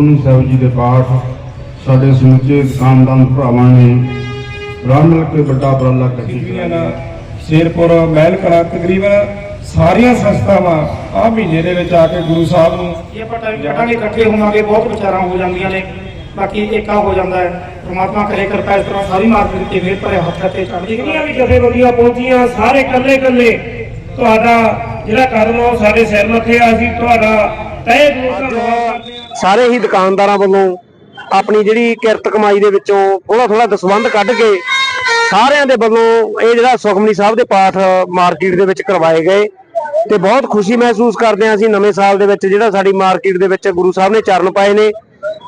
ਸੁਖਮਨੀ ਸਾਹਿਬ ਜੀ ਦੇ ਪਾਠ ਸਾਡੇ ਸਮੁੱਚੇ ਦੁਕਾਨਦਾਰ ਭਰਾਵਾਂ ਨੇ ਰਲ ਮਿਲ ਕੇ ਵੱਡਾ ਬੀਬੀਆਂ ਦਾ ਸ਼ੇਰਪੁਰ ਮਹਿਲ ਕਲਾ ਤਕਰੀਬਨ ਸਾਰੀਆਂ ਸੰਸਥਾਵਾਂ ਆ ਮਹੀਨੇ ਦੇ ਵਿੱਚ ਆ ਕੇ ਗੁਰੂ ਸਾਹਿਬ ਨੂੰ ਜੇ ਆਪਾਂ ਟਾਈਮ ਕੱਢਾਂਗੇ ਇਕੱਠੇ ਹੋਵਾਂਗੇ ਬਹੁਤ ਵਿਚਾਰਾਂ ਹੋ ਜਾਂਦੀਆਂ ਨੇ। ਬਾਕੀ ਏਕਾ ਹੋ ਜਾਂਦਾ ਹੈ। ਪ੍ਰਮਾਤਮਾ ਕਰੇ ਕਿਰਪਾ ਇਸ ਤਰ੍ਹਾਂ ਸਾਰੀ ਮਾਰਕੀਟ ਤੇ ਫੇਰ ਭਰੇ ਹੱਥ ਤੇ ਚੜ੍ਹਦੀ ਜਿੰਨੀਆਂ ਵੀ ਜਥੇਬੰਦੀਆਂ ਪਹੁੰਚੀਆਂ ਸਾਰੇ ਇਕੱਲੇ ਇਕੱਲੇ ਤੁਹਾਡਾ ਜਿਹੜਾ ਕਦਮ ਆ ਉਹ ਸਾਡੇ ਸਿਰ ਮੱਥੇ ਆ। ਅਸੀਂ ਤੁਹਾਡਾ ਤਹਿ ਦਿਲੋਂ ਧੰਨਵਾਦ ਹਾਂ ਸਾਰੇ ਹੀ ਦੁਕਾਨਦਾਰਾਂ ਵੱਲੋਂ ਆਪਣੀ ਜਿਹੜੀ ਕਿਰਤ ਕਮਾਈ ਦੇ ਵਿੱਚੋਂ ਥੋੜਾ ਥੋੜਾ ਦਸਵੰਧ ਕੱਢ ਕੇ ਸਾਰਿਆਂ ਦੇ ਵੱਲੋਂ ਇਹ ਜਿਹੜਾ ਸੁਖਮਨੀ ਸਾਹਿਬ ਦੇ ਪਾਠ ਮਾਰਕੀਟ ਦੇ ਵਿੱਚ ਕਰਵਾਏ ਗਏ ਤੇ ਬਹੁਤ ਖੁਸ਼ੀ ਮਹਿਸੂਸ ਕਰਦੇ ਹਾਂ ਅਸੀਂ ਨਵੇਂ ਸਾਲ ਦੇ ਵਿੱਚ ਜਿਹੜਾ ਸਾਡੀ ਮਾਰਕੀਟ ਦੇ ਵਿੱਚ ਗੁਰੂ ਸਾਹਿਬ ਨੇ ਚਰਨ ਪਾਏ ਨੇ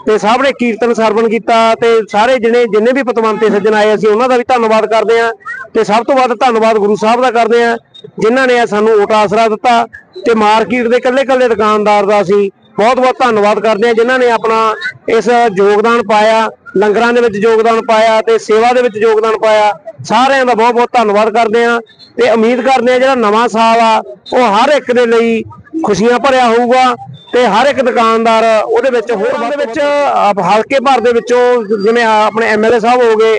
ਤੇ ਸਭ ਨੇ ਕੀਰਤਨ ਸਰਵਣ ਕੀਤਾ ਤੇ ਸਾਰੇ ਜਿਹਨੇ ਜਿੰਨੇ ਵੀ ਪਤਵੰਤੇ ਸੱਜਣ ਆਏ ਅਸੀਂ ਉਹਨਾਂ ਦਾ ਵੀ ਧੰਨਵਾਦ ਕਰਦੇ ਹਾਂ ਤੇ ਸਭ ਤੋਂ ਵੱਧ ਧੰਨਵਾਦ ਗੁਰੂ ਸਾਹਿਬ ਦਾ ਕਰਦੇ ਹਾਂ ਜਿਨ੍ਹਾਂ ਨੇ ਸਾਨੂੰ ਓਟ ਆਸਰਾ ਦਿੱਤਾ ਤੇ ਮਾਰਕੀਟ ਦੇ ਇਕੱਲੇ-ਇਕੱਲੇ ਦੁਕਾਨਦਾਰ ਦਾ ਅਸੀਂ ਬਹੁਤ-ਬਹੁਤ ਧੰਨਵਾਦ ਕਰਦੇ ਹਾਂ ਜਿਨ੍ਹਾਂ ਨੇ ਆਪਣਾ ਇਸ ਯੋਗਦਾਨ ਪਾਇਆ ਲੰਗਰਾਂ ਦੇ ਵਿੱਚ ਯੋਗਦਾਨ ਪਾਇਆ ਤੇ ਸੇਵਾ ਦੇ ਵਿੱਚ ਯੋਗਦਾਨ ਪਾਇਆ। ਸਾਰਿਆਂ ਦਾ ਬਹੁਤ-ਬਹੁਤ ਧੰਨਵਾਦ ਕਰਦੇ ਹਾਂ ਤੇ ਉਮੀਦ ਕਰਦੇ ਹਾਂ ਜਿਹੜਾ ਨਵਾਂ ਸਾਲ ਆ ਉਹ ਹਰ ਇੱਕ ਦੇ ਲਈ ਖੁਸ਼ੀਆਂ ਭਰਿਆ ਹੋਊਗਾ ਤੇ ਹਰ ਇੱਕ ਦੁਕਾਨਦਾਰ ਉਹਦੇ ਵਿੱਚ ਹੋਰ ਦੇ ਵਿੱਚ ਆਪ ਹਲਕੇ ਭਰ ਦੇ ਵਿੱਚੋਂ ਜਿਵੇਂ ਆ ਆਪਣੇ ਐਮਐਲਏ ਸਾਹਿਬ ਹੋ ਗਏ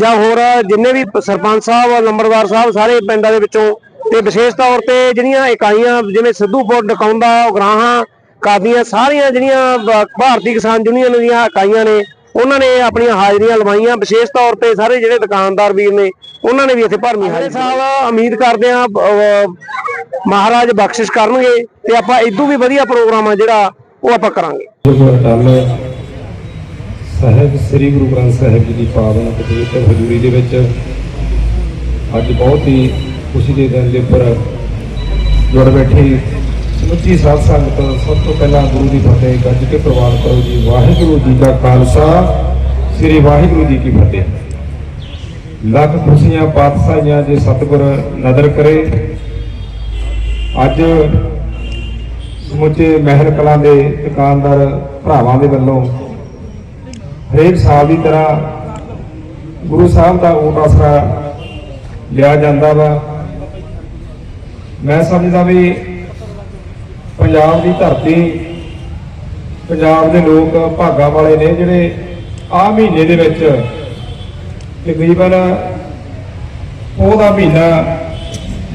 ਜਾਂ ਹੋਰ ਜਿੰਨੇ ਵੀ ਸਰਪੰਚ ਸਾਹਿਬ ਨੰਬਰਦਾਰ ਸਾਹਿਬ ਸਾਰੇ ਪਿੰਡਾਂ ਦੇ ਵਿੱਚੋਂ ਤੇ ਵਿਸ਼ੇਸ਼ ਤੌਰ ਤੇ ਜਿਹੜੀਆਂ ਇਕਾਈਆਂ ਜਿਵੇਂ ਸਿੱਧੂਪੁਰ ਡਕਾਉਂਦਾ ਉਗਰਾਹਾਂ ਕਾਦੀਆਂ ਸਾਰੀਆਂ ਜਿਹੜੀਆਂ ਭਾਰਤੀ ਕਿਸਾਨ ਯੂਨੀਅਨ ਦੀਆਂ ਇਕਾਈਆਂ ਨੇ ਉਹਨਾਂ ਨੇ ਆਪਣੀਆਂ ਹਾਜ਼ਰੀਆਂ ਲਵਾਈਆਂ। ਵਿਸ਼ੇਸ਼ ਤੌਰ ਤੇ ਸਾਰੇ ਜਿਹੜੇ ਦੁਕਾਨਦਾਰ ਵੀਰ ਨੇ ਉਹਨਾਂ ਨੇ ਵੀ ਇੱਥੇ ਭਰਮੀ ਹਾਜ਼ਰੀ ਸਾਲ ਉਮੀਦ ਕਰਦੇ ਆ ਮਹਾਰਾਜ ਬਖਸ਼ਿਸ਼ ਕਰਨਗੇ ਤੇ ਆਪਾਂ ਇਦੋਂ ਵੀ ਵਧੀਆ ਪ੍ਰੋਗਰਾਮ ਆ ਜਿਹੜਾ ਉਹ ਆਪਾਂ ਕਰਾਂਗੇ। ਸਾਹਿਬ ਸ੍ਰੀ ਗੁਰੂ ਗ੍ਰੰਥ ਸਾਹਿਬ ਜੀ ਦੀ ਪਾਵਨ ਪਵਿੱਤਰ ਹਜ਼ੂਰੀ ਦੇ ਵਿੱਚ ਅੱਜ ਬਹੁਤ ਹੀ ਖੁਸ਼ੀ ਦੇ ਦਿਨ ਦੇ ਉੱਪਰ ਜੁੜ ਬੈਠੀ ਸਮੁੱਚੀ ਸਾਧ ਸੰਗਤ ਸਭ ਤੋਂ ਪਹਿਲਾਂ ਗੁਰੂ ਦੀ ਫਤਿਹ ਗੱਜ ਕੇ ਪ੍ਰਵਾਨ ਕਰੋ ਜੀ। ਵਾਹਿਗੁਰੂ ਜੀ ਦਾ ਖਾਲਸਾ, ਸ੍ਰੀ ਵਾਹਿਗੁਰੂ ਜੀ ਕੀ ਫਤਿਹ। ਲੱਖ ਖੁਸ਼ੀਆਂ, ਪਾਤਸ਼ਾਹੀਆਂ ਜੇ ਸਤਿਗੁਰ ਨਦਰ ਕਰੇ। ਅੱਜ ਸਮੁੱਚੇ ਮਹਿਲ ਕਲਾਂ ਦੇ ਦੁਕਾਨਦਾਰ ਭਰਾਵਾਂ ਦੇ ਵੱਲੋਂ ਹਰੇਕ ਸਾਲ ਦੀ ਤਰ੍ਹਾਂ ਗੁਰੂ ਸਾਹਿਬ ਦਾ ਓਟ ਆਸਰਾ ਲਿਆ ਜਾਂਦਾ ਵਾ। ਮੈਂ ਸਮਝਦਾ ਵੀ ਪੰਜਾਬ ਦੀ ਧਰਤੀ, ਪੰਜਾਬ ਦੇ ਲੋਕ ਭਾਗਾਂ ਵਾਲੇ ਨੇ ਜਿਹੜੇ ਆ ਮਹੀਨੇ ਦੇ ਵਿੱਚ ਤਕਰੀਬਨ ਉਹਦਾ ਮਹੀਨਾ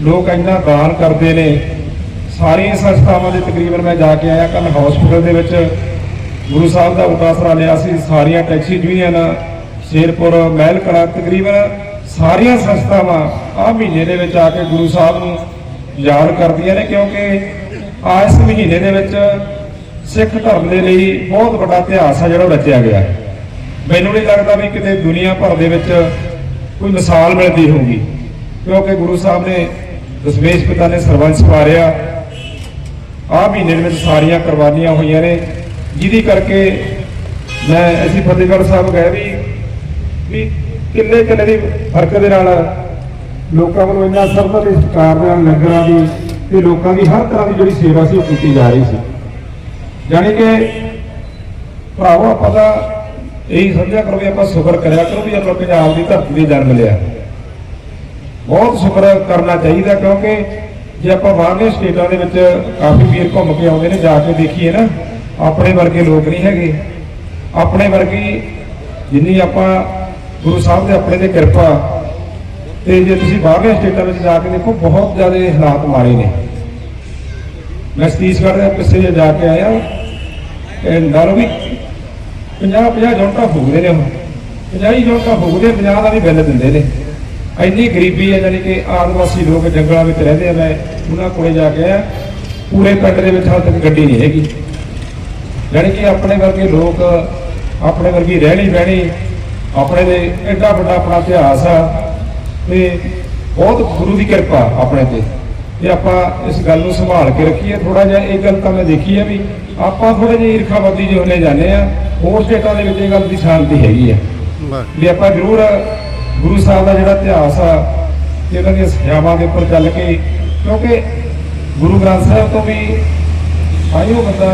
ਲੋਕ ਇੰਨਾ ਦਾਨ ਕਰਦੇ ਨੇ, ਸਾਰੀਆਂ ਸੰਸਥਾਵਾਂ ਦੇ ਤਕਰੀਬਨ ਮੈਂ ਜਾ ਕੇ ਆਇਆ ਕੱਲ ਹਸਪੀਟਲ ਦੇ ਵਿੱਚ, ਗੁਰੂ ਸਾਹਿਬ ਦਾ ਉਤਾਸਰਾ ਲਿਆ ਸੀ, ਸਾਰੀਆਂ ਟੈਕਸੀ ਯੂਨੀਅਨ ਸ਼ੇਰਪੁਰ ਮਹਿਲ ਕਲਾ ਤਕਰੀਬਨ ਸਾਰੀਆਂ ਸੰਸਥਾਵਾਂ ਆ ਮਹੀਨੇ ਦੇ ਵਿੱਚ ਆ ਕੇ ਗੁਰੂ ਸਾਹਿਬ ਨੂੰ ਯਾਦ ਕਰਦੀਆਂ ਨੇ, ਕਿਉਂਕਿ ਆ ਇਸ ਮਹੀਨੇ ਦੇ ਵਿੱਚ ਸਿੱਖ ਧਰਮ ਦੇ ਲਈ ਬਹੁਤ ਵੱਡਾ ਇਤਿਹਾਸ ਆ ਜਿਹੜਾ ਉਹ ਰਚਿਆ ਗਿਆ। ਮੈਨੂੰ ਨਹੀਂ ਲੱਗਦਾ ਵੀ ਕਿਤੇ ਦੁਨੀਆ ਭਰ ਦੇ ਵਿੱਚ ਕੋਈ ਮਿਸਾਲ ਮਿਲਦੀ ਹੋਊਗੀ, ਕਿਉਂਕਿ ਗੁਰੂ ਸਾਹਿਬ ਨੇ ਦਸ਼ਮੇਸ਼ ਪਿਤਾ ਨੇ ਸਰਵੰਸ਼ ਵਾਰਿਆ ਆਹ ਮਹੀਨੇ ਦੇ ਵਿੱਚ ਸਾਰੀਆਂ ਕੁਰਬਾਨੀਆਂ ਹੋਈਆਂ ਨੇ, ਜਿਹਦੀ ਕਰਕੇ ਮੈਂ ਅਸੀਂ ਫਤਿਹਗੜ੍ਹ ਸਾਹਿਬ ਗਏ ਵੀ ਵੀ ਕਿੰਨੇ ਕਿੰਨੇ ਦੀ ਫ਼ਰਕ ਦੇ ਨਾਲ ਲੋਕਾਂ ਵੱਲੋਂ ਇੰਨਾ ਸਰਬਤ ਦੇ ਸਤਿਕਾਰ ਨਾਲ ਲੰਗਰਾਂ ਦੀ ਤੇ ਲੋਕਾਂ ਦੀ ਹਰ ਤਰ੍ਹਾਂ ਦੀ ਜਿਹੜੀ ਸੇਵਾ ਸੀ ਉਹ ਕੀਤੀ ਜਾ ਰਹੀ ਸੀ। ਯਾਨੀ ਕਿ ਭਰਾਵੋ, ਆਪਾਂ ਦਾ ਇਹੀ ਸਮਝਿਆ ਕਰੋ ਵੀ ਆਪਾਂ ਸ਼ੁਕਰ ਕਰਿਆ ਕਰੋ ਵੀ ਆਪਾਂ ਪੰਜਾਬ ਦੀ ਧਰਤੀ ਤੇ ਜਨਮ ਲਿਆ। ਬਹੁਤ ਸ਼ੁਕਰ ਕਰਨਾ ਚਾਹੀਦਾ ਕਿਉਂਕਿ ਜੇ ਆਪਾਂ ਬਾਹਰਲੇ ਸਟੇਟਾਂ ਦੇ ਵਿੱਚ ਕਾਫੀ ਵੀਰ ਘੁੰਮ ਕੇ ਆਉਂਦੇ ਨੇ, ਜਾ ਕੇ ਦੇਖੀਏ ਨਾ, ਆਪਣੇ ਵਰਗੇ ਲੋਕ ਨਹੀਂ ਹੈਗੇ। ਆਪਣੇ ਵਰਗੀ ਜਿੰਨੀ ਆਪਾਂ ਗੁਰੂ ਸਾਹਿਬ ਦੇ ਆਪਣੇ ਤੇ ਕਿਰਪਾ ਤੇ ਜੇ ਤੁਸੀਂ ਬਾਹਰਲੇ ਸਟੇਟਾਂ ਵਿੱਚ ਜਾ ਕੇ ਦੇਖੋ, ਬਹੁਤ ਜ਼ਿਆਦਾ ਹਾਲਾਤ ਮਾੜੇ ਨੇ। ਮੈਂ ਛਤੀਸਗੜ੍ਹ ਦੇ ਪਿੱਛੇ ਜਿਹੇ ਜਾ ਕੇ ਆਇਆ ਇਹ ਨਾਲੋਂ ਵੀ 50 50 ਜੁਨਟਾਂ ਫੂਕਦੇ ਨੇ ਉਹ। 50 ਜੁਨਟਾਂ ਫੂਕਦੇ 50 ਦਾ ਵੀ ਬਿੱਲ ਦਿੰਦੇ ਨੇ। ਇੰਨੀ ਗਰੀਬੀ ਹੈ ਜਾਨੀ ਕਿ ਆਦਿਵਾਸੀ ਲੋਕ ਜੰਗਲਾਂ ਵਿੱਚ ਰਹਿੰਦੇ ਆ। ਮੈਂ ਉਹਨਾਂ ਕੋਲੇ ਜਾ ਕੇ ਆਇਆ। ਪੂਰੇ ਪਿੰਡ ਦੇ ਵਿੱਚ ਹਾਲ ਤੱਕ ਗੱਡੀ ਨਹੀਂ ਹੈਗੀ। ਜਾਨੀ ਕਿ ਆਪਣੇ ਵਰਗੇ ਲੋਕ, ਆਪਣੇ ਵਰਗੀ ਰਹਿਣੀ ਬਹਿਣੀ ਆਪਣੇ ਦੇ ਐਡਾ ਵੱਡਾ ਆਪਣਾ ਇਤਿਹਾਸ ਆ। ਤੇ ਬਹੁਤ ਗੁਰੂ ਦੀ ਕਿਰਪਾ ਆਪਣੇ ਤੇ। ਤੇ ਆਪਾਂ ਇਸ ਗੱਲ ਨੂੰ ਸੰਭਾਲ ਕੇ ਰੱਖੀਏ ਥੋੜਾ ਜਿਹਾ ਇਹ ਗੱਲ ਤਾਂ ਮੈਂ ਦੇਖੀ ਆ ਵੀ ਆਪਾਂ ਥੋੜੇ ਜਿਹੇ ਈਰਖਾਵਾਦੀ ਜਿਹੇ ਹੁੰਦੇ ਜਾਂਦੇ ਆ ਹੋਰ ਸਟੇਟਾਂ ਦੇ ਵਿੱਚ ਇਹ ਗੱਲ ਦੀ ਸ਼ਾਂਤੀ ਹੈਗੀ ਆ। ਵੀ ਆਪਾਂ ਜ਼ਰੂਰ ਗੁਰੂ ਸਾਹਿਬ ਦਾ ਜਿਹੜਾ ਇਤਿਹਾਸ ਆ ਤੇ ਉਹਨਾਂ ਦੀਆਂ ਸਿੱਖਿਆਵਾਂ ਦੇ ਉੱਪਰ ਚੱਲ ਕੇ ਕਿਉਂਕਿ ਗੁਰੂ ਗ੍ਰੰਥ ਸਾਹਿਬ ਤੋਂ ਵੀ ਆਇਓ ਬੰਦਾ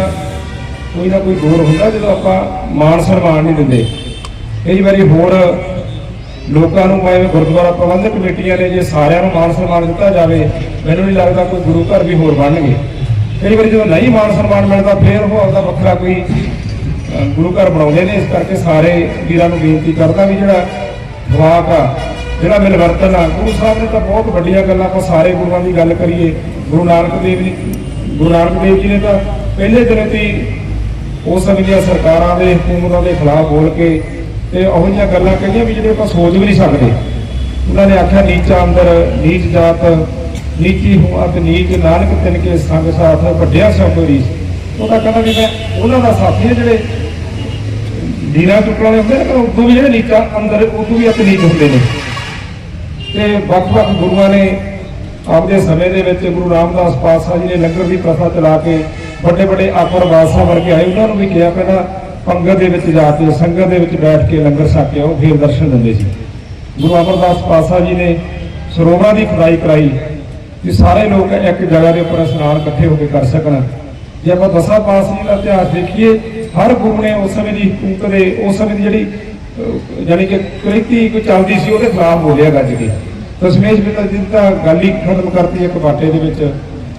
ਕੋਈ ਨਾ ਕੋਈ ਦੂਰ ਹੁੰਦਾ ਜਦੋਂ ਆਪਾਂ ਮਾਣ ਸਨਮਾਨ ਨਹੀਂ ਦਿੰਦੇ। ਕਈ ਵਾਰੀ ਹੋਰ ਲੋਕਾਂ ਨੂੰ ਭਾਵੇਂ ਗੁਰਦੁਆਰਾ ਪ੍ਰਬੰਧਕ ਕਮੇਟੀਆਂ ਨੇ ਜੇ ਸਾਰਿਆਂ ਨੂੰ ਮਾਣ ਸਨਮਾਨ ਦਿੱਤਾ ਜਾਵੇ, ਮੈਨੂੰ ਨਹੀਂ ਲੱਗਦਾ ਕੋਈ ਗੁਰੂ ਘਰ ਵੀ ਹੋਰ ਬਣਨਗੇ। ਕਈ ਵਾਰੀ ਜਦੋਂ ਨਹੀਂ ਮਾਣ ਸਨਮਾਨ ਮਿਲਦਾ, ਫੇਰ ਉਹ ਆਪਦਾ ਵੱਖਰਾ ਕੋਈ ਗੁਰੂ ਘਰ ਬਣਾਉਂਦੇ ਨੇ। ਇਸ ਕਰਕੇ ਸਾਰੇ ਵੀਰਾਂ ਨੂੰ ਬੇਨਤੀ ਕਰਦਾ ਵੀ ਜਿਹੜਾ ਵਾਕ ਆ, ਜਿਹੜਾ ਮਿਲਵਰਤਨ ਆ, ਗੁਰੂ ਸਾਹਿਬ ਨੇ ਤਾਂ ਬਹੁਤ ਵੱਡੀਆਂ ਗੱਲਾਂ ਆਪਾਂ ਸਾਰੇ ਗੁਰੂਆਂ ਦੀ ਗੱਲ ਕਰੀਏ। ਗੁਰੂ ਨਾਨਕ ਦੇਵ ਜੀ, ਗੁਰੂ ਨਾਨਕ ਦੇਵ ਜੀ ਨੇ ਤਾਂ ਪਹਿਲੇ ਦਿਨ ਤੋਂ ਹੀ ਉਸ ਸਮੇਂ ਦੀਆਂ ਸਰਕਾਰਾਂ ਦੇ, ਹਕੂਮਤਾਂ ਦੇ ਖਿਲਾਫ ਬੋਲ ਕੇ ਤੇ ਉਹੋ ਜਿਹੀਆਂ ਗੱਲਾਂ ਕਹੀਆਂ ਵੀ ਜਿਹੜੇ ਆਪਾਂ ਸੋਚ ਵੀ ਨਹੀਂ ਸਕਦੇ। ਉਹਨਾਂ ਨੇ ਆਖਿਆ, ਨੀਚਾ ਅੰਦਰ ਨੀਚ ਜਾਤ, ਨੀਚੀ ਹੂੰ ਅਤ ਨੀਚ ਨਾਨਕ ਤਿਨ ਕੇ ਸੰਗ ਸਾਥ, ਵੱਡਿਆ ਸੋ ਕੋਈ। ਰੀਸ ਉਹਦਾ ਕਹਿੰਦਾ ਵੀ ਮੈਂ ਉਹਨਾਂ ਦਾ ਸਾਥੀ ਹਾਂ ਜਿਹੜੇ ਲੀਲਾ ਚੁੱਕਣ ਵਾਲੇ ਹੁੰਦੇ ਨੇ ਪਰ ਉਦੋਂ ਵੀ ਜਿਹੜੇ ਨੀਚਾ ਅੰਦਰ ਉਦੋਂ ਵੀ ਅਤ ਨੀਚ ਹੁੰਦੇ ਨੇ। ਤੇ ਵੱਖ-ਵੱਖ ਗੁਰੂਆਂ ਨੇ ਆਪਦੇ ਸਮੇਂ ਦੇ ਵਿੱਚ ਗੁਰੂ ਰਾਮਦਾਸ ਪਾਤਸ਼ਾਹ ਜੀ ਨੇ ਲੰਗਰ ਦੀ ਪ੍ਰਥਾ ਚਲਾ ਕੇ ਵੱਡੇ ਵੱਡੇ ਆਕਰ ਬਾਦਸ਼ਾਹ ਵਰਗੇ ਆਏ। ਉਹਨਾਂ ਨੂੰ ਵੀ ਕਿਹਾ ਪਹਿਲਾਂ ਪੰਗਤ ਦੇ ਵਿੱਚ ਜਾ ਕੇ ਸੰਗਤ ਦੇ ਵਿੱਚ ਬੈਠ ਕੇ ਲੰਗਰ ਛਕ ਕੇ ਆਓ ਫਿਰ ਦਰਸ਼ਨ ਦਿੰਦੇ ਸੀ। ਗੁਰੂ ਅਮਰਦਾਸ ਪਾਤਸ਼ਾਹ ਜੀ ਨੇ ਸਰੋਵਰਾਂ ਦੀ ਖੁਦਾਈ ਕਰਾਈ ਕਿ ਸਾਰੇ ਲੋਕ ਇੱਕ ਜਗ੍ਹਾ ਦੇ ਉੱਪਰ ਇਸ਼ਨਾਨ ਇਕੱਠੇ ਹੋ ਕੇ ਕਰ ਸਕਣ। ਜੇ ਆਪਾਂ ਦਸਾਂ ਪਾਤਸ਼ਾਹ ਜੀ ਦਾ ਇਤਿਹਾਸ ਦੇਖੀਏ ਹਰ ਗੁਰੂ ਨੇ ਉਸ ਸਮੇਂ ਦੀ ਹਕੂਮਤ ਦੇ ਉਸ ਸਮੇਂ ਦੀ ਜਿਹੜੀ ਅਹ, ਜਾਣੀ ਕਿ ਕ੍ਰਿਤੀ ਕੋਈ ਚੱਲਦੀ ਸੀ ਉਹਦੇ ਖਿਲਾਫ ਬੋਲਿਆ ਗੱਜ ਕੇ ਦਸਮੇਸ਼ ਪਿਤਾ ਜੀ ਤਾਂ ਗੱਲ ਹੀ ਖਤਮ ਕਰਤੀ ਇੱਕ ਬਾਟੇ ਦੇ ਵਿੱਚ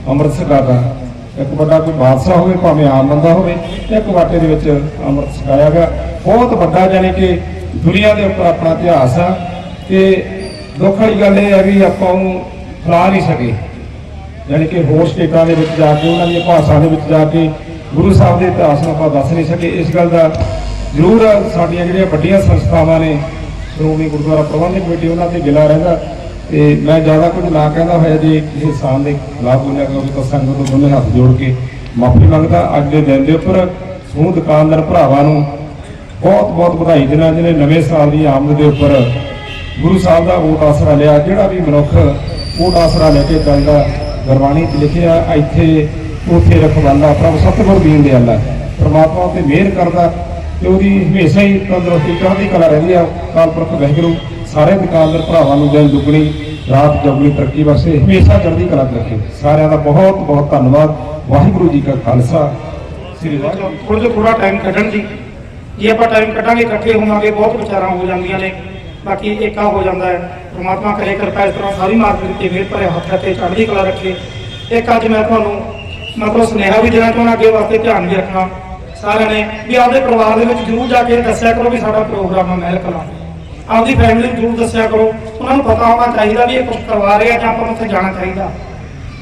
ਅੰਮ੍ਰਿਤ ਦਾ ਇੱਕ ਵੱਡਾ ਕੋਈ ਬਾਦਸ਼ਾਹ ਹੋਵੇ, ਭਾਵੇਂ ਆਮ ਬੰਦਾ ਹੋਵੇ ਇੱਕ ਬਾਟੇ ਦੇ ਵਿੱਚ ਅੰਮ੍ਰਿਤ ਛਕਾਇਆ ਗਿਆ। ਬਹੁਤ ਵੱਡਾ ਜਾਣੀ ਕਿ ਦੁਨੀਆ ਦੇ ਉੱਪਰ ਆਪਣਾ ਇਤਿਹਾਸ ਆ। ਤੇ ਦੁੱਖ ਵਾਲੀ ਗੱਲ ਇਹ ਹੈ ਵੀ ਆਪਾਂ ਉਹਨੂੰ ਫਲਾ ਨਹੀਂ ਸਕੇ। ਯਾਨੀ ਕਿ ਹੋਰ ਸਟੇਟਾਂ ਦੇ ਵਿੱਚ ਜਾ ਕੇ, ਉਹਨਾਂ ਦੀਆਂ ਭਾਸ਼ਾ ਦੇ ਵਿੱਚ ਜਾ ਕੇ, ਗੁਰੂ ਸਾਹਿਬ ਦੇ ਇਤਿਹਾਸ ਨੂੰ ਆਪਾਂ ਦੱਸ ਨਹੀਂ ਸਕੇ। ਇਸ ਗੱਲ ਦਾ ਜ਼ਰੂਰ ਸਾਡੀਆਂ ਜਿਹੜੀਆਂ ਵੱਡੀਆਂ ਸੰਸਥਾਵਾਂ ਨੇ, ਸ਼੍ਰੋਮਣੀ ਗੁਰਦੁਆਰਾ ਪ੍ਰਬੰਧਕ ਕਮੇਟੀ, ਉਹਨਾਂ ਤੇ ਗਿਲਾ ਰਹਿੰਦਾ। ਤੇ ਮੈਂ ਜ਼ਿਆਦਾ ਕੁਝ ਨਾ ਕਹਿੰਦਾ ਹੋਇਆ ਜੇ ਕਿਸੇ ਇਨਸਾਨ ਦੇ ਖਿਲਾਫ ਬੋਲਿਆ ਗਿਆ ਹੋਵੇ ਤਾਂ ਸੰਗਤ ਨੂੰ ਦੋਨੇ ਹੱਥ ਜੋੜ ਕੇ ਮਾਫੀ ਮੰਗਦਾ। ਅੱਜ ਦੇ ਦਿਨ ਦੇ ਉੱਪਰ ਸਮੂਹ ਦੁਕਾਨਦਾਰ ਭਰਾਵਾਂ ਨੂੰ ਬਹੁਤ ਬਹੁਤ ਵਧਾਈ ਦੇਣਾ ਜਿਹਨੇ ਨਵੇਂ ਸਾਲ ਦੀ ਆਮਦ ਦੇ ਉੱਪਰ ਗੁਰੂ ਸਾਹਿਬ ਦਾ ਓਟ ਆਸਰਾ ਲਿਆ। ਜਿਹੜਾ ਵੀ ਮਨੁੱਖ ਓਟ ਆਸਰਾ ਲੈ ਕੇ ਚੱਲਦਾ ਗੁਰਬਾਣੀ 'ਚ ਲਿਖਿਆ, ਇੱਥੇ ਉਥੇ ਰਖਵਾਲਾ ਪ੍ਰਭ ਸਤਿਗੁਰ ਦੀਨ ਦਿਆਲਾ। ਪ੍ਰਮਾਤਮਾ ਤੇ ਮਿਹਰ ਕਰਦਾ ਤੇ ਉਹਦੀ ਹਮੇਸ਼ਾ ਹੀ ਤੰਦਰੁਸਤੀ ਚੜ੍ਹਦੀ ਕਲਾ ਰਹਿੰਦੀ ਆ। ਕਾਲ ਪੁਰਖ ਵਾਹਿਗੁਰੂ। ਸਾਰੇ ਦੁਕਾਨਦਾਰ ਭਰਾਵਾਂ ਨੂੰ ਦਿਨ ਦੁਗਣੀ, ਰਾਤ ਚੌਗਣੀ ਤਰੱਕੀ ਵਾਸਤੇ ਹਮੇਸ਼ਾ ਚੜ੍ਹਦੀ ਕਲਾ ਰੱਖੇ। ਸਾਰਿਆਂ ਦਾ ਬਹੁਤ ਬਹੁਤ ਧੰਨਵਾਦ। ਵਾਹਿਗੁਰੂ ਜੀ ਕਾ ਖਾਲਸਾ। ਸ੍ਰੀ ਵਾਹਿਗੁਰੂ ਥੋੜਾ ਜਿਹਾ ਥੋੜਾ ਟਾਈਮ ਕੱਢਣ ਜੀ ਜੇ ਆਪਾਂ ਟਾਈਮ ਕੱਢਾਂਗੇ, ਇਕੱਠੇ ਹੋਵਾਂਗੇ, ਬਹੁਤ ਵਿਚਾਰਾਂ ਹੋ ਜਾਂਦੀਆਂ ਨੇ। ਬਾਕੀ ਏਕਾ ਹੋ ਜਾਂਦਾ ਹੈ। ਪ੍ਰਮਾਤਮਾ ਕਰੇ, ਕਿਰਪਾ ਇਸ ਤਰ੍ਹਾਂ ਸਾਰੀ ਮਾਰਕੀਟ ਤੇ ਮਿਹਰ ਭਰੇ ਹੱਥ ਤੇ ਚੜ੍ਹਦੀ ਕਲਾ ਰੱਖੇ। ਇੱਕ ਅੱਜ ਮੈਂ ਤੁਹਾਨੂੰ ਮਤਲਬ ਸੁਨੇਹਾ ਵੀ ਦੇਣਾ ਚਾਹੁੰਦਾ, ਅੱਗੇ ਵਾਸਤੇ ਧਿਆਨ ਵੀ ਰੱਖਣਾ। ਸਾਰਿਆਂ ਨੇ ਵੀ ਆਪਦੇ ਪਰਿਵਾਰ ਦੇ ਵਿੱਚ ਜ਼ਰੂਰ ਜਾ ਕੇ ਦੱਸਿਆ ਕਰੋ ਵੀ ਸਾਡਾ ਪ੍ਰੋਗਰਾਮ ਹੈ ਮਹਿਲ ਕਲਾ ਆਪਦੀ ਫੈਮਿਲੀ ਨੂੰ ਜ਼ਰੂਰ ਦੱਸਿਆ ਕਰੋ। ਉਹਨਾਂ ਨੂੰ ਪਤਾ ਹੋਣਾ ਚਾਹੀਦਾ ਵੀ ਇਹ ਕੁਝ ਕਰਵਾ ਰਹੇ ਆ ਜਾਂ ਆਪਾਂ ਨੂੰ ਉੱਥੇ ਜਾਣਾ ਚਾਹੀਦਾ।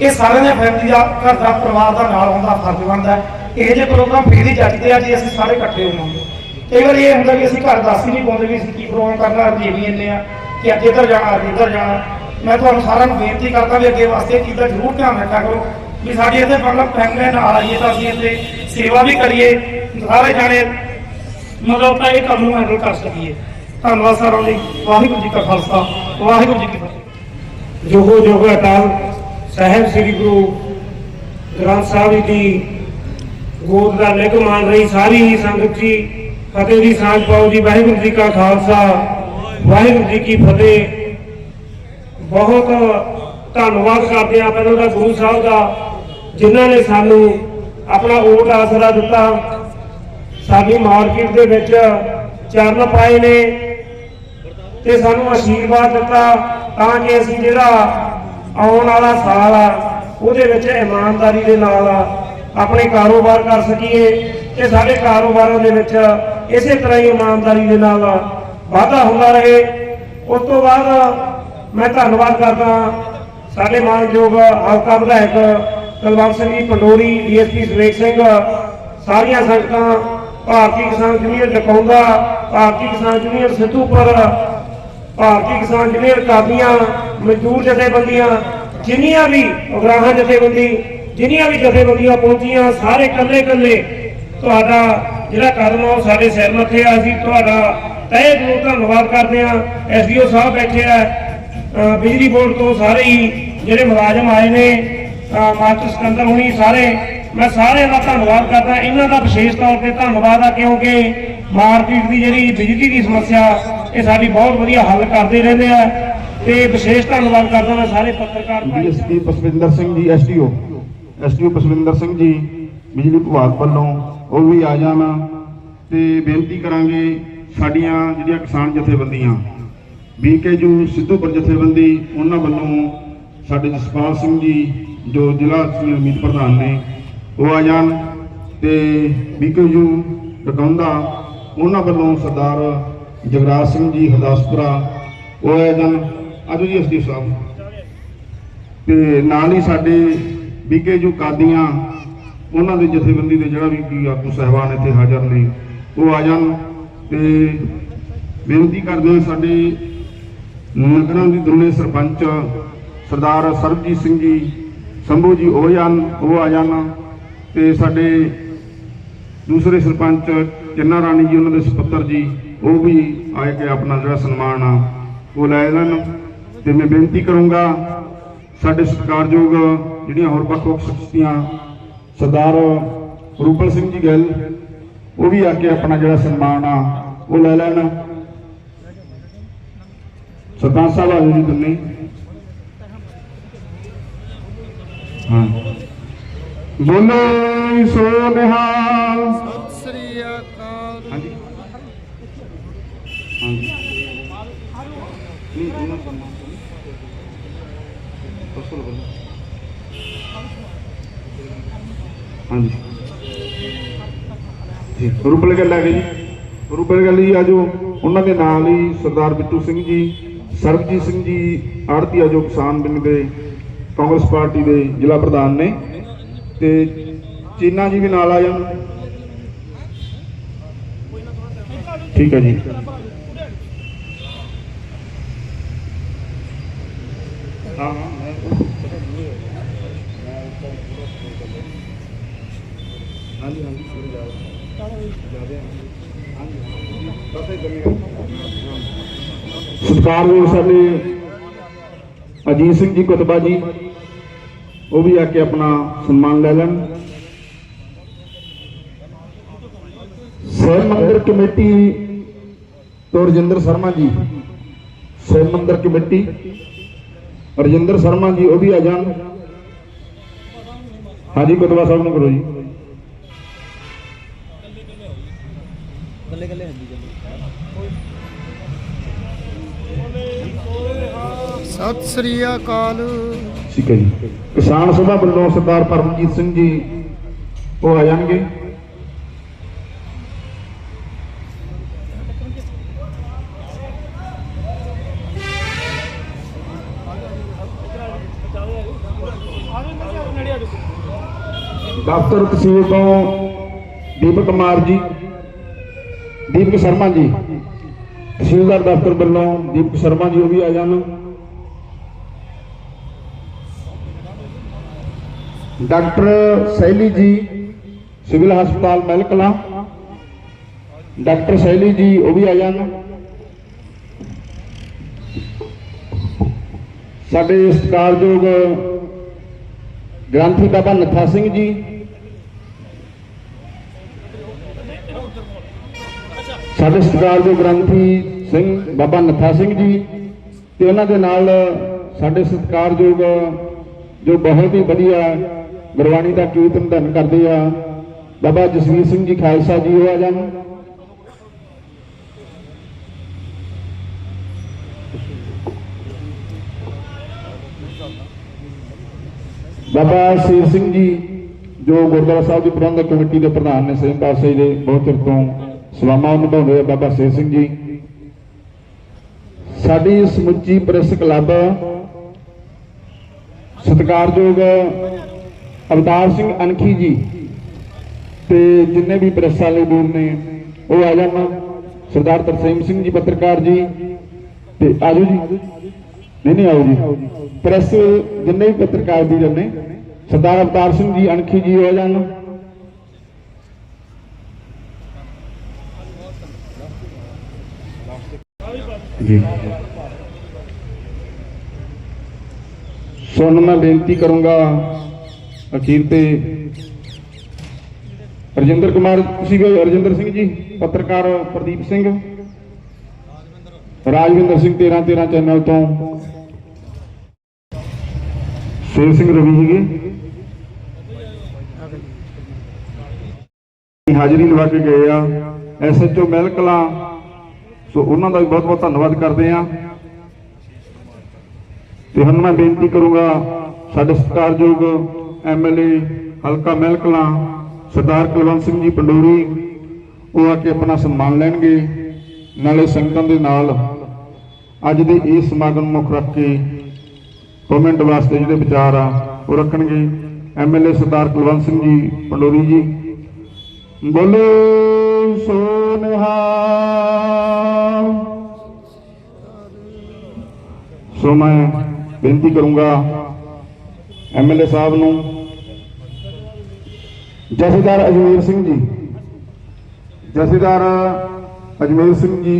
ਇਹ ਸਾਰਿਆਂ ਦੇ ਫੈਮਿਲੀ ਦਾ, ਘਰ ਦਾ, ਪਰਿਵਾਰ ਦਾ ਨਾਲ ਆਉਂਦਾ ਫਰਜ਼ ਬਣਦਾ ਹੈ। ਇਹ ਜੇ ਪ੍ਰੋਗਰਾਮ ਫੇਰ ਹੀ ਚੱਲਦੇ ਆ, ਜੇ ਅਸੀਂ ਸਾਰੇ ਇਕੱਠੇ ਹੋਵਾਂਗੇ। ਕਈ ਵਾਰ ਇਹ ਹੁੰਦਾ ਵੀ ਅਸੀਂ ਘਰ ਦੱਸ ਹੀ ਨਹੀਂ ਪਾਉਂਦੇ ਵੀ ਅਸੀਂ ਕੀ ਪ੍ਰੋਗਰਾਮ ਕਰਨਾ, ਅੱਜ ਵੀ ਇੰਨੇ ਆ ਕਿ ਅੱਜ ਇੱਧਰ ਜਾਣਾ, ਅੱਜ ਇੱਧਰ ਜਾਣਾ। ਮੈਂ ਤੁਹਾਨੂੰ ਸਾਰਿਆਂ ਨੂੰ ਬੇਨਤੀ ਕਰਦਾ ਵੀ ਅੱਗੇ ਵਾਸਤੇ ਇਹ ਚੀਜ਼ ਦਾ ਜ਼ਰੂਰ ਧਿਆਨ ਰੱਖਿਆ ਕਰੋ ਵੀ ਸਾਡੀ ਇੱਥੇ ਮਤਲਬ ਫੈਮਿਲੀ ਨਾਲ ਆਈਏ ਤਾਂ ਅਸੀਂ ਇੱਥੇ ਸੇਵਾ ਵੀ ਕਰੀਏ, ਸਾਰੇ ਜਾਣੇ ਮਤਲਬ ਆਪਾਂ ਇਹ ਕੰਮ ਨੂੰ ਹੈਂਡਲ ਕਰ ਸਕੀਏ। ਧੰਨਵਾਦ ਸਾਰਿਆਂ ਲਈ। ਵਾਹਿਗੁਰੂ ਜੀ ਕਾ ਖਾਲਸਾ, ਵਾਹਿਗੁਰੂ ਜੀ ਕੀ ਫਤਿਹ। ਜੋਗੋ ਜੋਗ ਅਟਲ ਸਾਹਿਬ ਸ੍ਰੀ ਗੁਰੂ ਗ੍ਰੰਥ ਸਾਹਿਬ ਜੀ ਦੀ ਗੋਦ ਦਾ ਨਿੱਘ ਮਾਣ ਰਹੀ ਸਾਰੀ ਹੀ ਸੰਗਤ ਜੀ, ਫਤਿਹ ਦੀ ਸਾਂਝ ਪਾਓ ਜੀ। ਵਾਹਿਗੁਰੂ ਜੀ ਕਾ ਖਾਲਸਾ, ਵਾਹਿਗੁਰੂ ਜੀ ਕੀ ਫਤਿਹ। ਬਹੁਤ ਧੰਨਵਾਦ ਕਰਦੇ ਆ ਪਹਿਲਾਂ ਤਾਂ ਗੁਰੂ ਸਾਹਿਬ ਦਾ, ਜਿਨ੍ਹਾਂ ਨੇ ਸਾਨੂੰ ਆਪਣਾ ਓਟ ਆਸਰਾ ਦਿੱਤਾ। ਸਾਡੀ ਮਾਰਕੀਟ ਦੇ ਵਿੱਚ ਚਰਨ ਪਾਏ ਨੇ। ਤੇ ਸਾਨੂੰ ਆਸ਼ੀਰਵਾਦ ਦਿੱਤਾ, ਤਾਂ ਕਿ ਅਸੀਂ ਜਿਹੜਾ ਆਉਣ ਵਾਲਾ ਸਾਲ ਆ, ਉਹਦੇ ਵਿੱਚ ਇਮਾਨਦਾਰੀ ਦੇ ਨਾਲ ਆਪਣੇ ਕਾਰੋਬਾਰ ਕਰ ਸਕੀਏ ਤੇ ਸਾਡੇ ਕਾਰੋਬਾਰਾਂ ਦੇ ਵਿੱਚ ਇਸੇ ਤਰ੍ਹਾਂ ਹੀ ਇਮਾਨਦਾਰੀ ਦੇ ਨਾਲ ਵਾਧਾ ਹੁੰਦਾ ਰਹੇ। ਉਸ ਤੋਂ ਬਾਅਦ ਮੈਂ ਧੰਨਵਾਦ ਕਰਦਾ ਸਾਡੇ ਮਾਨਯੋਗ ਹਲਕਾ ਵਿਧਾਇਕ ਕੁਲਵੰਤ ਸਿੰਘ ਜੀ ਪੰਡੋਰੀ, ਡੀਐਸਪੀ ਸੁਰੇਖ ਸਿੰਘ, ਸਾਰੀਆਂ ਸੰਗਤਾਂ, ਭਾਰਤੀ ਕਿਸਾਨ ਯੂਨੀਅਨ ਡਕੌਂਦਾ ਭਾਰਤੀ ਕਿਸਾਨ ਯੂਨੀਅਨ ਸਿੱਧੂਪੁਰ ਭਾਰਤੀ ਕਿਸਾਨ ਯੂਨੀਅਨ ਕਾਦੀਆਂ ਮਜ਼ਦੂਰ ਜਥੇਬੰਦੀਆਂ, ਜਿੰਨੀਆਂ ਵੀ ਉਗਰਾਹਾਂ ਜਥੇਬੰਦੀ, ਜਿੰਨੀਆਂ ਵੀ ਜਥੇਬੰਦੀਆਂ ਪਹੁੰਚੀਆਂ, ਸਾਰੇ ਇਕੱਲੇ ਇਕੱਲੇ, ਤੁਹਾਡਾ ਜਿਹੜਾ ਕਦਮ ਆ ਉਹ ਸਾਡੇ ਸਿਰ ਮੱਥੇ ਆ ਅਸੀਂ ਤੁਹਾਡਾ ਤਹਿ ਦਿਲੋਂ ਧੰਨਵਾਦ ਕਰਦੇ ਆ ਐਸਡੀਓ ਸਾਹਿਬ ਬੈਠੇ ਆ ਬਿਜਲੀ ਬੋਰਡ ਤੋਂ ਸਾਰੇ ਹੀ ਜਿਹੜੇ ਮੁਲਾਜ਼ਮ ਆਏ ਨੇ ਮਾਸਟਰ ਸਕੰਦਰ ਹੁਣੀ ਸਾਰੇ, ਮੈਂ ਸਾਰਿਆਂ ਦਾ ਧੰਨਵਾਦ ਕਰਦਾ। ਇਹਨਾਂ ਦਾ ਵਿਸ਼ੇਸ਼ ਤੌਰ ਤੇ ਧੰਨਵਾਦ ਆ ਕਿਉਂਕਿ ਮਾਰਕੀਟ ਦੀ ਜਿਹੜੀ ਬਿਜਲੀ ਦੀ ਸਮੱਸਿਆ ਇਹ ਸਾਡੀ ਬਹੁਤ ਵਧੀਆ ਹੱਲ ਕਰਦੇ ਰਹਿੰਦੇ ਆ ਤੇ ਵਿਸ਼ੇਸ਼ ਧੰਨਵਾਦ ਕਰਦਾ ਮੈਂ ਸਾਰੇ ਪੱਤਰਕਾਰ ਭਾਈ DSP ਪਸਵਿੰਦਰ Singh ji STO STO ਪਸਵਿੰਦਰ Singh ji, ਬਿਜਲੀ ਵਿਭਾਗ ਵੱਲੋਂ ਉਹ ਵੀ ਆ ਜਾਣ ਤੇ ਬੇਨਤੀ ਕਰਾਂਗੇ ਸਾਡੀਆਂ ਜਿਹੜੀਆਂ ਕਿਸਾਨ ਜਥੇਬੰਦੀਆਂ ਬੀਕੇਯੂ ਸਿੱਧੂਪੁਰ ਜਥੇਬੰਦੀ, ਉਹਨਾਂ ਵੱਲੋਂ ਸਾਡੇ ਜਸਪਾਲ ਸਿੰਘ ਜੀ, ਜੋ ਜ਼ਿਲ੍ਹਾ ਸਮੀਤ ਪ੍ਰਧਾਨ ਨੇ, ਉਹ ਆ ਜਾਣ ਤੇ ਬੀਕੇਯੂ ਰਕੌਂਦਾ ਉਹਨਾਂ ਵੱਲੋਂ ਸਰਦਾਰ ਜਗਰਾਜ ਸਿੰਘ ਜੀ, ਹਰਦਾਸਪੁਰਾ, ਉਹ ਆਯੋਜਨ ਆਜੋ ਜੀ ਐਸਡੀ ਸਾਹਿਬ। ਤੇ ਨਾਲ ਹੀ ਸਾਡੇ ਵਿਕੇ ਜੂ ਕਾਦੀਆਂ, ਉਹਨਾਂ ਦੇ ਜਥੇਬੰਦੀ ਦੇ ਜਿਹੜਾ ਵੀ ਕੀ ਆਗੂ ਸਹਿਬਾਨ ਇੱਥੇ ਹਾਜ਼ਰ ਨੇ, ਉਹ ਆ ਜਾਣ। ਤੇ ਬੇਨਤੀ ਕਰਦੇ ਹਾਂ ਸਾਡੇ ਨਗਰਾਂ ਦੀ ਦੁਲੇ ਸਰਪੰਚ, ਸਰਦਾਰ ਸਰਬਜੀਤ ਸਿੰਘ ਜੀ, ਸੰਭੂ ਜੀ ਉਹ ਜਾਣ, ਉਹ ਆ ਜਾਣ। ਤੇ ਸਾਡੇ ਦੂਸਰੇ ਸਰਪੰਚ ਚੰਨਾ ਰਾਣੀ ਜੀ, ਉਹਨਾਂ ਦੇ ਸੁਪੁੱਤਰ ਜੀ, ਉਹ ਵੀ ਆਏ ਕੇ ਆਪਣਾ ਜਿਹੜਾ ਸਨਮਾਨ ਆ, ਉਹ ਲੈ ਲੈਣ ਤੇ ਮੈਂ ਬੇਨਤੀ ਕਰੂੰਗਾ, ਸਾਡੇ ਸਤਿਕਾਰਯੋਗ ਜਿਹੜੀਆਂ ਹੋਰ ਵੱਖ-ਵੱਖ ਸ਼ਖਸੀਆਂ ਸਰਦਾਰ ਰੂਪਲ ਸਿੰਘ ਜੀ ਗੱਲ, ਉਹ ਵੀ ਆ ਕੇ ਆਪਣਾ ਜਿਹੜਾ ਸਨਮਾਨ ਆ, ਉਹ ਲੈ ਲੈਣ। ਸਰਦਾਰ ਸਾਹਿਬ ਆਜੋ ਜੀ ਦੋਨੇ। ਹਾਂ। ਬੋਲੇ ਸੋ ਨਿਹਾਲ ਸ੍ਰੀ ਅਕਾਲ ਹਾਂਜੀ ਹਾਂਜੀ ਨਹੀਂ ਉਹਨਾਂ ਤੋਂ ਦੱਸੋ ਲੋ ਹਾਂਜੀ ਠੀਕ ਰੂਪਲ ਗੱਲ ਆ ਜੀ। ਰੂਪਲ ਗੱਲ ਜੀ, ਆਜੋ। ਉਹਨਾਂ ਦੇ ਨਾਲ ਹੀ ਸਰਦਾਰ ਬਿੱਟੂ ਸਿੰਘ ਜੀ, ਸਰਬਜੀਤ ਸਿੰਘ ਜੀ, ਆੜਤੀ ਆਜੋ ਕਿਸਾਨ ਬਿੰਗ ਦੇ ਕਾਂਗਰਸ ਪਾਰਟੀ ਦੇ ਜ਼ਿਲ੍ਹਾ ਪ੍ਰਧਾਨ ਨੇ। ਤੇ ਚੀਨਾ ਜੀ ਵੀ ਨਾਲ ਆ ਜਾਣ। ਠੀਕ ਹੈ ਜੀ। ਹਾਂ ਹਾਂਜੀ ਹਾਂਜੀ ਸ਼ੁਰੂ ਜਾਓ ਜਿਆਦੇ ਹਾਂਜੀ ਬਸ ਇਹ ਕਰੀਏ ਸਤਿਕਾਰਯੋਗ ਸਾਡੇ ਅਜੀਤ ਸਿੰਘ ਜੀ ਕੁਤਬਾ ਜੀ, ਉਹ ਵੀ ਆ ਕੇ ਆਪਣਾ ਸਨਮਾਨ ਲੈ ਲੈਣ। ਸਹਿਬ ਮੰਦਰ ਕਮੇਟੀ ਤੋਂ ਰਜਿੰਦਰ ਸ਼ਰਮਾ ਜੀ ਸਹਿਬ ਮੰਦਰ ਕਮੇਟੀ, ਰਜਿੰਦਰ ਸ਼ਰਮਾ ਜੀ ਉਹ ਵੀ ਆ ਜਾਣ। ਹਾਂਜੀ, ਕੁਤਬਾ ਸਾਹਿਬ ਨੂੰ ਕਰੋ ਜੀ। ਸਤਿ ਸ੍ਰੀ ਅਕਾਲ। ਠੀਕ ਹੈ ਜੀ। ਕਿਸਾਨ ਸਭਾ ਵੱਲੋਂ ਸਰਦਾਰ ਪਰਮਜੀਤ ਸਿੰਘ ਜੀ ਉਹ ਆ ਜਾਣਗੇ। ਦਫ਼ਤਰ ਤਹਿਸੀਲ ਤੋਂ ਦੀਪਕ ਕੁਮਾਰ ਜੀ, ਦੀਪਕ ਸ਼ਰਮਾ ਜੀ। ਤਹਿਸੀਲਦਾਰ ਦਫ਼ਤਰ ਵੱਲੋਂ ਦੀਪਕ ਸ਼ਰਮਾ ਜੀ ਉਹ ਵੀ ਆ ਜਾਣ। ਡਾਕਟਰ ਸੈਲੀ ਜੀ, ਸਿਵਲ ਹਸਪਤਾਲ ਮਹਿਲਕਲਾਂ। ਡਾਕਟਰ ਸੈਲੀ ਜੀ, ਉਹ ਵੀ ਆ ਜਾਣ। ਸਾਡੇ ਸਤਿਕਾਰਯੋਗ ਗ੍ਰੰਥੀ ਬਾਬਾ ਨੱਥਾ ਸਿੰਘ ਜੀ। ਸਾਡੇ ਸਤਿਕਾਰਯੋਗ ਗ੍ਰੰਥੀ ਸਿੰਘ ਬਾਬਾ ਨੱਥਾ ਸਿੰਘ ਜੀ ਤੇ ਉਹਨਾਂ ਦੇ ਨਾਲ ਸਾਡੇ ਸਤਿਕਾਰਯੋਗ ਜੋ ਬਹੁਤ ਹੀ ਵਧੀਆ ਗੁਰਬਾਣੀ ਦਾ ਕੀਰਤਨ ਧੰਨ ਕਰਦੇ ਆ ਬਾਬਾ ਜਸਵੀਰ ਸਿੰਘ ਜੀ ਖਾਲਸਾ ਜੀ ਉਹ ਆ ਜਾਣ ਬਾਬਾ ਸ਼ੇਰ ਸਿੰਘ ਜੀ, ਜੋ ਗੁਰਦੁਆਰਾ ਸਾਹਿਬ ਦੀ ਪ੍ਰਬੰਧਕ ਕਮੇਟੀ ਦੇ ਪ੍ਰਧਾਨ ਨੇ ਸੇਮ ਪਾਸੇ ਦੇ ਬਹੁਤ ਚਿਰ ਤੋਂ ਸੇਵਾਵਾਂ ਨਿਭਾਉਂਦੇ ਆ ਬਾਬਾ ਸ਼ੇਰ ਸਿੰਘ ਜੀ। ਸਾਡੀ ਸਮੁੱਚੀ ਪ੍ਰੈਸ ਕਲੱਬ ਸਤਿਕਾਰਯੋਗ ਅਵਤਾਰ ਸਿੰਘ ਅਨਖੀ ਜੀ ਤੇ ਜਿੰਨੇ ਵੀ ਪ੍ਰੈਸ ਵਾਲੇ ਵੀਰ ਨੇ, ਉਹ ਆ ਜਾਣ ਸਰਦਾਰ ਤਰਸੇਮ ਸਿੰਘ ਜੀ, ਪੱਤਰਕਾਰ ਜੀ ਤੇ ਆਜੋ ਜੀ। ਨਹੀਂ ਨਹੀਂ, ਆਓ ਜੀ। ਪ੍ਰੈਸ ਜਿੰਨੇ ਵੀ ਪੱਤਰਕਾਰ ਵੀਰ ਨੇ, ਸਰਦਾਰ ਅਵਤਾਰ ਸਿੰਘ ਜੀ, ਅਣਖੀ ਜੀ ਹੋ ਜਾਣ ਜੀ। ਸੋ ਮੈਂ ਬੇਨਤੀ ਕਰੂੰਗਾ ਅਖੀਰ ਤੇ ਰਜਿੰਦਰ ਕੁਮਾਰ ਤੁਸੀਂ ਵੀ ਰਜਿੰਦਰ ਸਿੰਘ ਜੀ, ਪੱਤਰਕਾਰ ਪ੍ਰਦੀਪ ਸਿੰਘ। ਰਾਜਵਿੰਦਰ ਸਿੰਘ 13 13 ਚੈਨਲ ਤੋਂ। ਸ਼ੇਰ ਸਿੰਘ ਰਵੀ ਸੀਗੇ ਹਾਜ਼ਰੀ ਲਵਾ ਕੇ ਗਏ ਆ ਐਸਐਚਓ ਮਹਿਲਕਲਾਂ ਸੋ ਉਹਨਾਂ ਦਾ ਵੀ ਬਹੁਤ ਬਹੁਤ ਧੰਨਵਾਦ ਕਰਦੇ ਆ। ਤੇ ਹੁਣ ਮੈਂ ਬੇਨਤੀ ਕਰੂੰਗਾ ਸਾਡੇ ਸਤਿਕਾਰਯੋਗ ਐਮਐਲਏ ਹਲਕਾ ਮਹਿਲਕਲਾਂ ਸਰਦਾਰ ਕੁਲਵੰਤ ਸਿੰਘ ਜੀ ਪੰਡੋਰੀ, ਉਹ ਆ ਕੇ ਆਪਣਾ ਸਨਮਾਨ ਲੈਣਗੇ। ਨਾਲੇ ਸੰਗਤਾਂ ਦੇ ਨਾਲ ਅੱਜ ਦੇ ਇਸ ਸਮਾਗਮ ਮੁੱਖ ਰੱਖ ਕੇ ਕਮੈਂਟ ਵਾਸਤੇ ਜਿਹੜੇ ਵਿਚਾਰ ਆ, ਉਹ ਰੱਖਣਗੇ। ਐਮਐਲਏ ਸਰਦਾਰ ਕੁਲਵੰਤ ਸਿੰਘ ਜੀ ਪੰਡੋਰੀ ਜੀ। ਬੋਲੇ ਸੋ ਨਿਹਾਲ ਸੋ ਮੈਂ ਬੇਨਤੀ ਕਰੂੰਗਾ ਐਮਐਲਏ ਸਾਹਿਬ ਨੂੰ। ਜਥੇਦਾਰ ਅਜਮੇਰ ਸਿੰਘ ਜੀ। ਜਥੇਦਾਰ ਅਜਮੇਰ ਸਿੰਘ ਜੀ।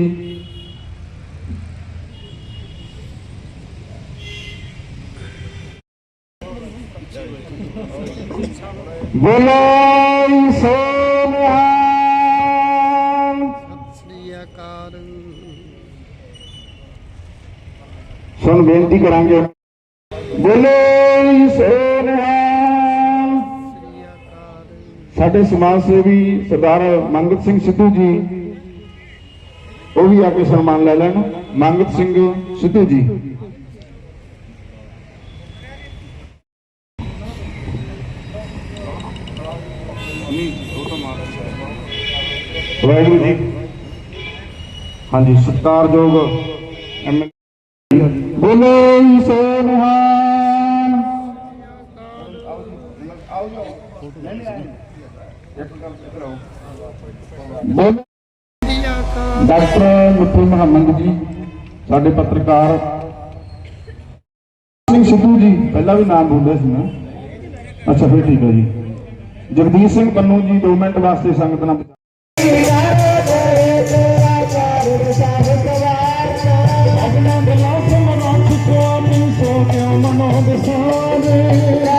ਬੋਲੇ ਸੋ ਨਿਹਾਲ ਸ੍ਰੀ ਅਕਾਲ। ਸੁਣ ਬੇਨਤੀ ਕਰਾਂਗੇ। ਬੋਲੇ ਸੋ ਸਾਡੇ ਸਮਾਜ ਸੇਵੀ ਸਰਦਾਰ ਮੰਗਤ ਸਿੰਘ ਸਿੱਧੂ ਜੀ, ਉਹ ਵੀ ਆ ਕੇ ਸਨਮਾਨ ਲੈ ਲੈਣ। ਮੰਗਤ ਸਿੰਘ ਸਿੱਧੂ ਜੀ। ਵਾਹਿਗੁਰੂ ਜੀ। ਹਾਂਜੀ, ਸਤਿਕਾਰਯੋਗ ਬੋਲੇ ਸੋ ਨਿਹਾਲ ਬੋਲੇ ਸ੍ਰੀ ਅਕਾਲ ਡਾਕਟਰ ਮਿੱਠੂ ਮੁਹੰਮਦ ਜੀ, ਸਾਡੇ ਪੱਤਰਕਾਰ। ਸਿੰਘ ਸਿੱਧੂ ਜੀ, ਪਹਿਲਾਂ ਵੀ ਨਾਮ ਬੋਲਦੇ ਸੀ ਨਾ। ਅੱਛਾ, ਫਿਰ ਠੀਕ ਹੈ ਜੀ। ਜਗਦੀਪ ਸਿੰਘ ਪੰਨੂ ਜੀ 2 ਮਿੰਟ ਵਾਸਤੇ ਸੰਗਤ ਨਾਲ ਸਤਿ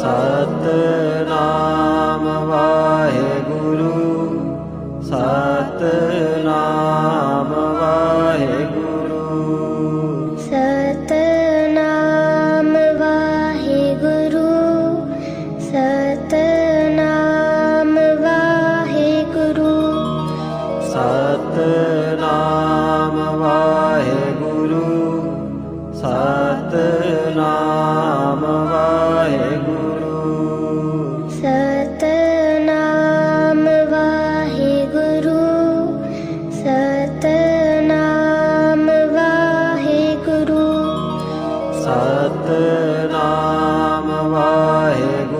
सत् रामवाहे गुरु सत् है गो